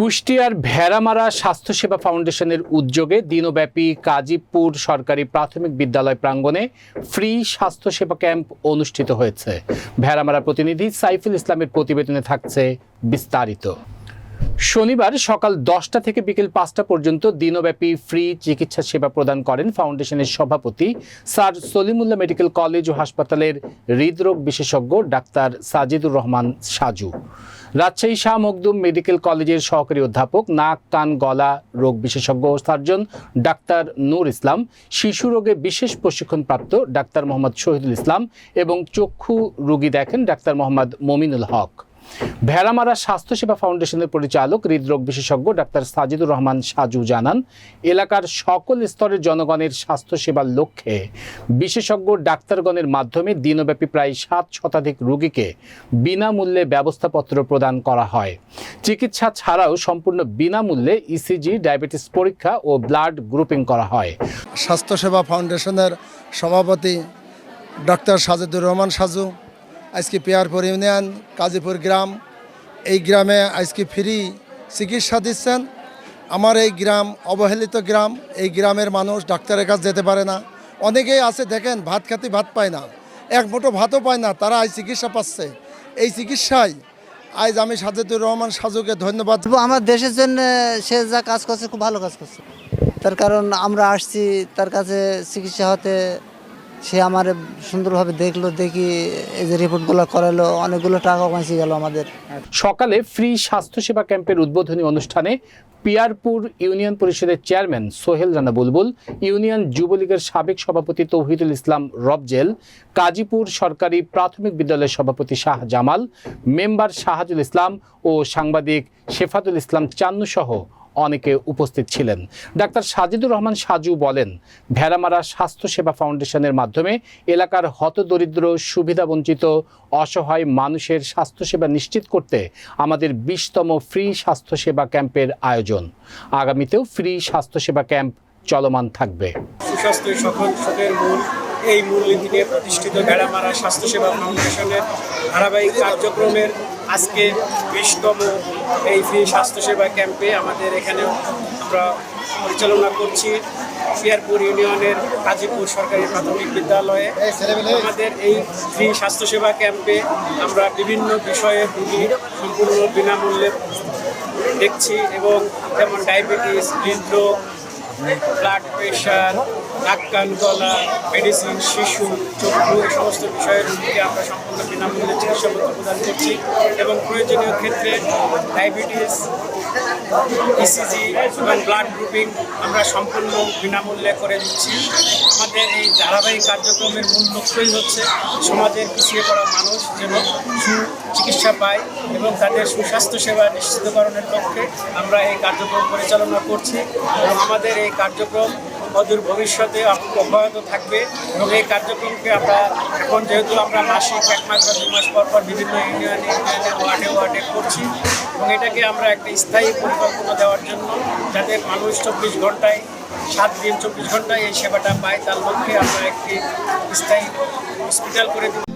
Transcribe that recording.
কুষ্টিয়ার ভেড়ামারা স্বাস্থ্যসেবা ফাউন্ডেশনের উদ্যোগে দিনব্যাপী কাজীপুর সরকারি প্রাথমিক বিদ্যালয় প্রাঙ্গণে ফ্রি স্বাস্থ্যসেবা ক্যাম্প অনুষ্ঠিত হয়েছে। ভেড়ামারা প্রতিনিধি সাইফুল ইসলামের প্রতিবেদনে থাকছে বিস্তারিত। শনিবার সকাল দশটা থেকে বিকেল পাঁচটা পর্যন্ত দিনব্যাপী ফ্রি চিকিৎসা সেবা প্রদান করেন ফাউন্ডেশনের সভাপতি স্যার সলিমুল্লাহ মেডিকেল কলেজ ও হাসপাতালের হৃদরোগ বিশেষজ্ঞ ডাক্তার সাজিদুর রহমান সাজু। রাজশাহী শাহ মখদুম মেডিকেল কলেজের সহকারী অধ্যাপক, নাক, কান, গলা রোগ বিশেষজ্ঞ সার্জন ডাক্তার নূর ইসলাম, শিশু রোগে বিশেষ প্রশিক্ষণপ্রাপ্ত ডাক্তার মোহাম্মদ শহীদুল ইসলাম এবং চক্ষু রোগী দেখেন ডাক্তার মোহাম্মদ মমিনুল হক। ভেড়ামারা স্বাস্থ্যসেবা ফাউন্ডেশনের পরিচালক, হৃদরোগ বিশেষজ্ঞ ডাক্তার সাজিদুর রহমান সাজু জানান, এলাকার সকল স্তরের জনগণের স্বাস্থ্যসেবার লক্ষ্যে বিশেষজ্ঞ ডাক্তারগণের মাধ্যমে দিনব্যাপী প্রায় সাত শতাধিক রোগীকে বিনামূল্যে ব্যবস্থাপত্র প্রদান করা হয়। চিকিৎসা ছাড়াও সম্পূর্ণ বিনামূল্যে ইসিজি ডায়াবেটিস পরীক্ষা ও ব্লাড গ্রুপিং করা হয়। স্বাস্থ্যসেবা ফাউন্ডেশনের সভাপতি ডক্টর সাজেদুর রহমান সাজু আজকে পেয়ারপুর ইউনিয়ন, কাজীপুর গ্রাম, এই গ্রামে আজকে ফ্রি চিকিৎসা দিচ্ছেন। আমার এই গ্রাম অবহেলিত গ্রাম, এই গ্রামের মানুষ ডাক্তারের কাছে যেতে পারে না। অনেকেই আছে, দেখেন, ভাত খাতে ভাত পায় না, এক মুঠো ভাতও পায় না, তারা আজ চিকিৎসা পাচ্ছে। এই চিকিৎসায় আজ আমি সাজেদুর রহমান সাজুকে ধন্যবাদ। আমার দেশের জন্য সে যা কাজ করছে, খুব ভালো কাজ করছে। তার কারণ আমরা আসছি, তার কাছে চিকিৎসা হতে সে আমার সুন্দরভাবে দেখল, দেখি এই যে রিপোর্টগুলো করালো, অনেকগুলো টাকা বাঁচি গেল আমাদের। সকালে ফ্রি স্বাস্থ্যসেবা ক্যাম্পের উদ্বোধনী অনুষ্ঠানে পিয়ারপুর ইউনিয়ন পরিষদের চেয়ারম্যান সোহেল রানা বুলবুল, ইউনিয়ন যুবলীগের সাবেক সভাপতি তৌহিদুল ইসলাম রবজেল, কাজীপুর সরকারি প্রাথমিক বিদ্যালয়ের সভাপতি শাহ জামাল, মেম্বার শাহাজুল ইসলাম ও সাংবাদিক শেফাতুল ইসলাম চান্নু সহ অনেকে উপস্থিত ছিলেন। ডাক্তার সাজিদুর রহমান সাজু বলেন, ভেড়ামারা স্বাস্থ্যসেবা ফাউন্ডেশনের মাধ্যমে এলাকার হতদরিদ্র, সুবিধাবঞ্চিত, অসহায় মানুষের স্বাস্থ্যসেবা নিশ্চিত করতে আমাদের বিশতম ফ্রি স্বাস্থ্যসেবা ক্যাম্পের আয়োজন। আগামীতেও ফ্রি স্বাস্থ্যসেবা ক্যাম্প চলমান থাকবে। এই মূল নীতি নিয়ে প্রতিষ্ঠিত ভেড়ামারা স্বাস্থ্যসেবা ফাউন্ডেশনের ধারাবাহিক কার্যক্রমের আজকে বিশতম এই ফ্রি স্বাস্থ্যসেবা ক্যাম্পে আমাদের এখানে আমরা পরিচালনা করছি পিয়ারপুর ইউনিয়নের কাজীপুর সরকারি প্রাথমিক বিদ্যালয়ে। আমাদের এই ফ্রি স্বাস্থ্যসেবা ক্যাম্পে আমরা বিভিন্ন বিষয়ে রুগী সম্পূর্ণ বিনামূল্যে দেখছি এবং যেমন ডায়াবেটিস, হৃদরোগ, ব্লাড প্রেশার নাক কান গলা মেডিসিন শিশু, চক্ষু, এই সমস্ত বিষয়ের রোগীকে আমরা সম্পূর্ণ বিনামূল্যে চিকিৎসাপত্র প্রদান করছি এবং প্রয়োজনীয় ক্ষেত্রে ডায়াবেটিস ইসিজি এবং ব্লাড গ্রুপিং আমরা সম্পূর্ণ বিনামূল্যে করে দিচ্ছি। আমাদের এই ধারাবাহিক কার্যক্রমের মূল লক্ষ্যই হচ্ছে সমাজের পিছিয়ে পড়া মানুষ যেন সুচিকিৎসা পায় এবং তাদের সুস্বাস্থ্য সেবা নিশ্চিতকরণের লক্ষ্যে আমরা এই কার্যক্রম পরিচালনা করছি। এবং আমাদের এই কার্যক্রম অদূর ভবিষ্যতে অব্যাহত থাকবে এবং এই কার্যক্রমকে আমরা এখন যেহেতু আমরা মাসিক এক মাস বা দুই মাস পর পর বিভিন্ন ইউনিয়নে ইউনিয়নে, ওয়ার্ডে ওয়ার্ডে করছি এবং এটাকে আমরা একটা স্থায়ী পরিকল্পনা দেওয়ার জন্য যাতে মানুষ চব্বিশ ঘন্টায়, সাত দিন চব্বিশ ঘন্টায় এই সেবাটা পায়, তার লক্ষ্যে আমরা একটি স্থায়ী হসপিটাল করে দিব।